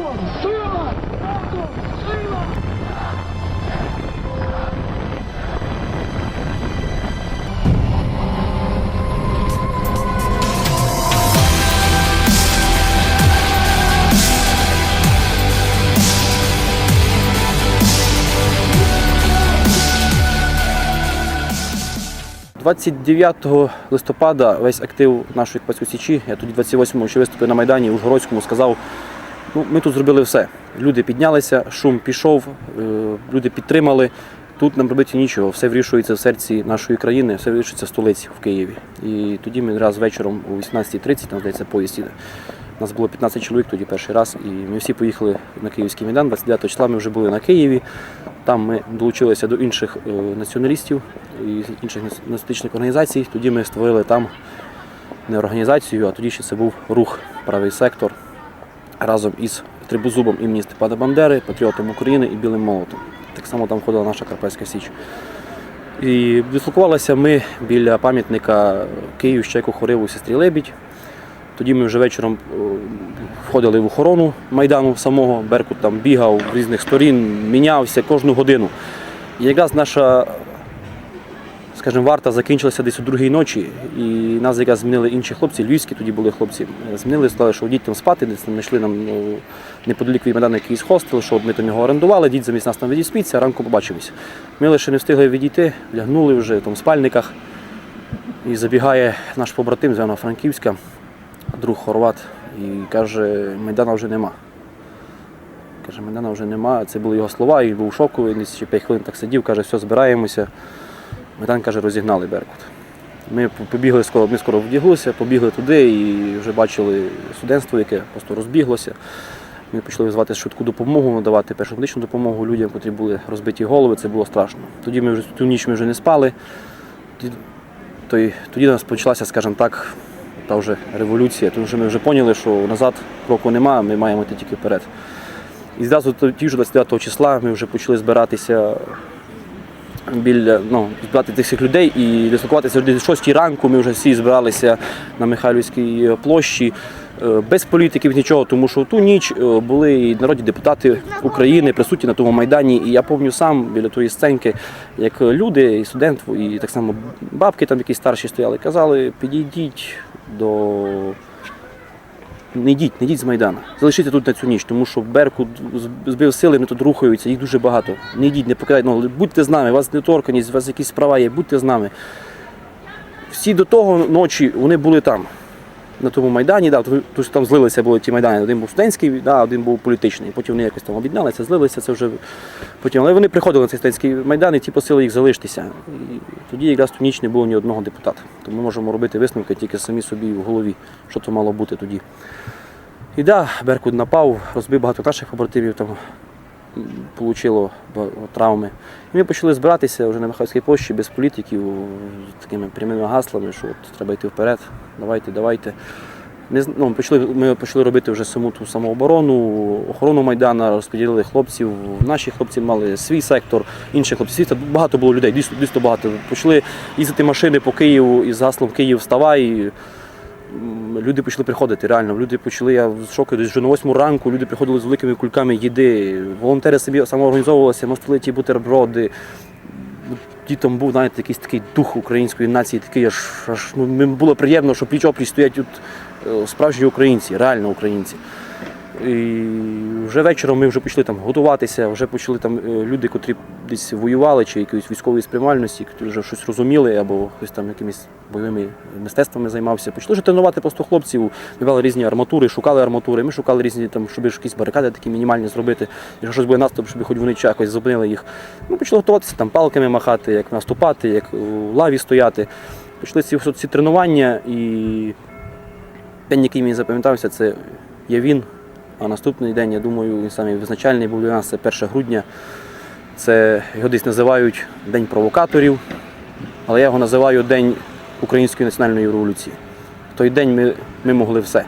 Разом! Сила! Разом! Сила! 29 листопада весь актив нашої Капецької Січі, я тоді 28-го ще виступив на Майдані у Ужгородському, сказав, ну, ми тут зробили все. Люди піднялися, шум пішов, е, люди підтримали. Тут нам робити нічого, все вирішується в серці нашої країни, все вирішується в столиці в Києві. І тоді ми раз вечором о 18.30, там здається, поїзд їде. Нас було 15 чоловік тоді перший раз, і ми всі поїхали на Київський майдан. 29 числа ми вже були на Києві. Там ми долучилися до інших е, націоналістів і інших націоналістичних організацій. Тоді ми створили там не організацію, а тоді ще це був рух правий сектор разом із Трибузубом імені Степана Бандери, Патріотом України і Білим Молотом. Так само там входила наша Карпатська Січ. І дислокувалися ми біля пам'ятника Київ Щеку Хориву сестрі Лебідь. Тоді ми вже вечором е, входили в охорону Майдану самого. Беркут там бігав з різних сторін, мінявся кожну годину. І якраз наша, скажімо, варта закінчилася десь у другій ночі, і нас якраз змінили інші хлопці, львівські тоді були хлопці. Змінили, сказали, що йдіть там спати, десь там знайшли нам ну, неподалік від Майдану якийсь хостел, щоб ми там його орендували, діть замість нас там відіспіться, а ранку побачимось. Ми лише не встигли відійти, лягнули вже там в спальниках. І забігає наш побратим з Івано-Франківська, друг Хорват, і каже, Майдана вже нема. Каже, Майдана вже нема. Це були його слова, і був шоковий, десь ще 5 хвилин так сидів, каже, все, збираємося. Майдан каже, розігнали Беркут. Ми побігли скоро, ми скоро вдяглися, побігли туди і вже бачили студентство, яке просто розбіглося. Ми почали визвати швидку допомогу, надавати першу медичну допомогу людям, котрі були розбиті голови, це було страшно. Тоді ми вже ту ніч ми вже не спали. Тоді, тоді у нас почалася, скажімо так, та вже революція, тому що ми вже поняли, що назад кроку немає, ми маємо йти тільки вперед. І зразу тоді ж 29 числа ми вже почали збиратися біля ну, збирати тих людей і дислокуватися о 6 ранку. Ми вже всі збиралися на Михайлівській площі. е, Без політиків нічого, тому що в ту ніч е, були і народні депутати України присутні на тому майдані. І я пам'ятаю сам біля тої сценки, як люди, і студент, і так само бабки там якісь старші стояли, казали, підійдіть до не йдіть, не йдіть з Майдану. Залишіться тут на цю ніч, тому що Беркут збив сили, вони тут рухаються, їх дуже багато. Не йдіть, не покидайте, ну, будьте з нами, у вас неторканість, у вас якісь права є, будьте з нами. Всі до того ночі вони були там, на тому Майдані, да, тому що там злилися були ті Майдани. Один був студентський, да, один був політичний. Потім вони якось там об'єдналися, злилися, це вже потім. Але вони приходили на цей студентський майдан і ті просили їх залишитися. І тоді якраз ту ніч не було ні одного депутата. Тому ми можемо робити висновки тільки самі собі в голові, що то мало бути тоді. І да, Беркут напав, розбив багато наших побратимів, там получило травми. І ми почали збиратися вже на Михайлівській площі без політиків, з такими прямими гаслами, що от треба йти вперед, давайте, давайте. З- ну, почали, ми почали робити вже саму ту самооборону, охорону Майдана, розподілили хлопців. Наші хлопці мали свій сектор, інші хлопці Багато було людей, дійсно багато. Почали їздити машини по Києву із гаслом Київ вставай. Люди почали приходити, реально. Люди почали, я в шоку, десь вже на восьму ранку люди приходили з великими кульками їди. Волонтери собі самоорганізовувалися, мостили ті бутерброди. Дітом був, знаєте, якийсь такий дух української нації, такий аж, аж ну, було приємно, що пліч опліч стоять тут е, справжні українці, реально українці. І вже вечором ми вже почали там готуватися, вже почали там е, люди, котрі десь воювали чи якоїсь військової спрямальності, які вже щось розуміли або хтось там якимись бойовими мистецтвами займався. Почали вже тренувати просто хлопців, вибивали різні арматури, шукали арматури. Ми шукали різні там, щоб якісь барикади такі мінімальні зробити. Якщо щось буде наступ, щоб хоч вони якось зупинили їх. Ми почали готуватися там палками махати, як наступати, як у лаві стояти. Почали ці, ці тренування і день, який мені запам'ятався, це є він. А наступний день, я думаю, він самий визначальний був для нас, це 1 грудня. Це його десь називають День провокаторів, але я його називаю День Української національної революції. В той день ми, ми могли все.